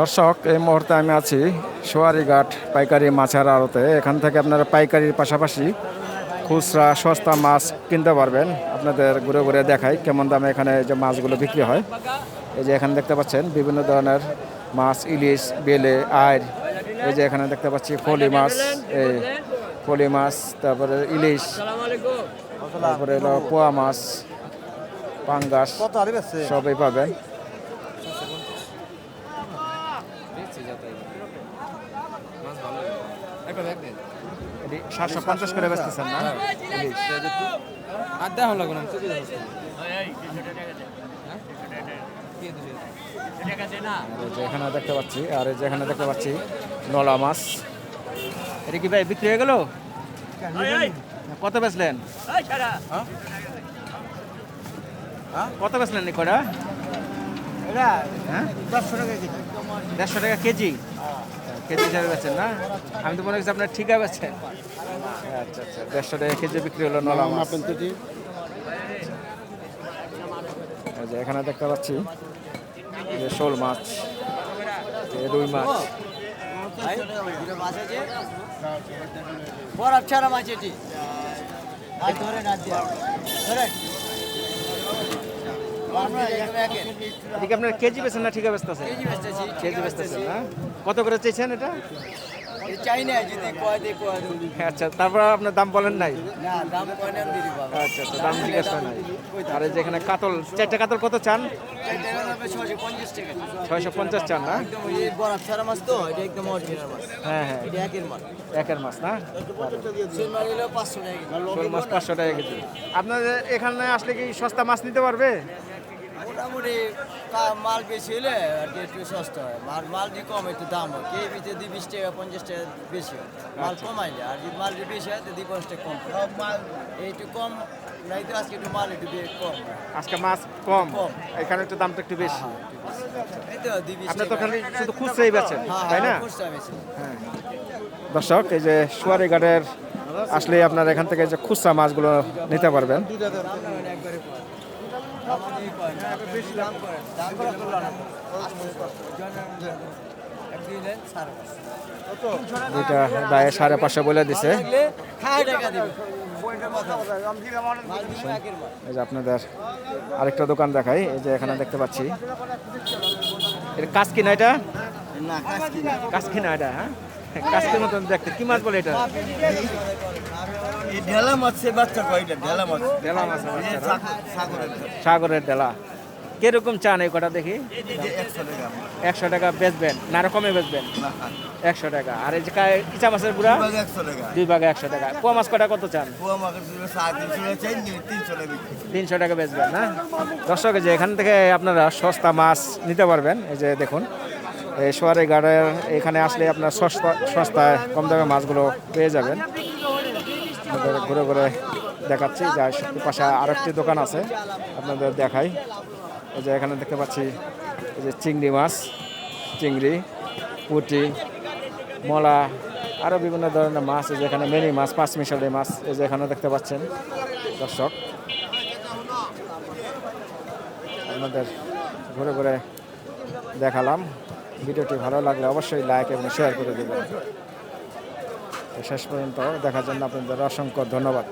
দর্শক এই মুহূর্তে আমি আছি সোয়ারিঘাট পাইকারি মাছের আড়তে। এখান থেকে আপনারা পাইকারির পাশাপাশি খুচরা সস্তা মাছ কিনতে পারবেন। আপনাদের ঘুরে ঘুরে দেখাই কেমন দামে এখানে যে মাছগুলো বিক্রি হয়। এই যে এখানে দেখতে পাচ্ছেন বিভিন্ন ধরনের মাছ ইলিশ বেলে আয় এই যে এখানে দেখতে পাচ্ছি ফলি মাছ এই ফলি মাছ তারপরে ইলিশ তারপরে পোয়া মাছ পাঙ্গাস কত হারি বেচছে সবই পাবেন এটি সাতশো পঞ্চাশ করে বেচতেছেন না? আর দেওয়া লাগবে না। চুপি আর এই দেখতে পাচ্ছি আর এই যে দেখতে পাচ্ছি নলা মাছ। এটা কি ভাই বিক্রি হয়ে গেল? কত বেচলেন? কত বেচলেন নি কটা এটা হ্যাঁ? দশশো টাকা কেজি। দেড়শো টাকা কেজি? কেজি হিসাবে বেচেন না? আমি তো মনে করছি আপনার ঠিকা বেচেন। আচ্ছা আচ্ছা দেড়শো টাকা কেজি বিক্রি হলো নলা মাছ। এখানে দেখতে পাচ্ছি যে শোল মাছ রুই মাছ। বরফ ছাড়া মাছ এটি। আর ধরে না দিয়া ধরে এদিকে আপনার কেজি বেচেন না ঠিকা বেচতেছেন কেজি বেচতেছেন না? কত করে চেয়েছেন এটা? দিই। আচ্ছা তারপর আপনার দাম বলেন নাই? আচ্ছা আচ্ছা দাম জিজ্ঞেস করেন নাই। আর এই যে এখানে কাতল চারটে কাতল কত চান? ছয়শো পঞ্চাশ চান না? একদম এই বরফ ছাড়া মাছ তো এটা একদম অরিজিনাল মাছ। হ্যাঁ হ্যাঁ। এটা একের না? মাছ পাঁচশো টাকা কেজি। আপনাদের এখানে আসলে কি সস্তা মাছ নিতে পারবে? মোটামুটি মাল বেশি হলে আর কি একটু সস্তা হয়। আর মাল যদি কম একটু দাম হয়। কে বিতে দুই বিশ টাকা পঞ্চাশ টাকা বেশি হয় মাল কমাইলে। আর যদি মাল যদি বেশি হয় তো দুই পঞ্চাশ টাকা কম হয়। মাল একটু কম নাই তো আজকে একটু মাল একটু কম আজকে মাছ কম। কম। এখানে একটু দামটা একটু বেশি। তো শুধু খুচরাই হ্যাঁ, তাই না? হ্যাঁ। হ্যাঁ। দর্শক এই যে সুয়ারি ঘাটের আসলে আপনার এখান থেকে যে খুচরা মাছগুলো নিতে পারবেন। এটা সাড়ে পাঁচশো বলে দিছে। আপনাদের আরেকটা দোকান দেখাই, এই যে এখানে দেখতে পাচ্ছি। এটা কাজ কিনা এটা? কাজ কাজ কিনা এটা হ্যাঁ? কাজকের মতন দেখতে, কি মাছ বলে এটা? এই ঢেলা বাচ্চা কয়টা? ঢেলা মাছ। মাছ সাগরের ঢেলা। ডেলা কীরকম চান এই কটা দেখি? একশো টাকা। বেচবেন না আরও কমে বেচবেন? একশো টাকা। আর এই যে ইচা মাছের গুড়া? দুই ভাগে একশো টাকা। পোয়া মাছ কটা কত চান? তিনশো টাকা বেচবেন না? দর্শক যে এখান থেকে আপনারা সস্তা মাছ নিতে পারবেন। এই যে দেখুন এই সোয়ারি গাড়ের এখানে আসলে আপনার সস্তা সস্তায় কম দামে মাছগুলো পেয়ে যাবেন। আপনাদের ঘুরে ঘুরে দেখাচ্ছি। যা পাশে আর একটি দোকান আছে, আপনাদের দেখাই। এই যে এখানে দেখতে পাচ্ছি, এই যে চিংড়ি মাছ, চিংড়ি, পুঁটি, মলা আরও বিভিন্ন ধরনের মাছ। এই যে এখানে মেনি মাছ পাঁচ মিশালি মাছ, এই যে এখানে দেখতে পাচ্ছেন, দর্শক। আপনাদের ঘুরে ঘুরে দেখালাম। ভিডিওটি ভালো লাগলে অবশ্যই লাইক এবং শেয়ার করে দেবেন। শেষ পর্যন্ত দেখার জন্য আপনাদের অসংখ্য ধন্যবাদ।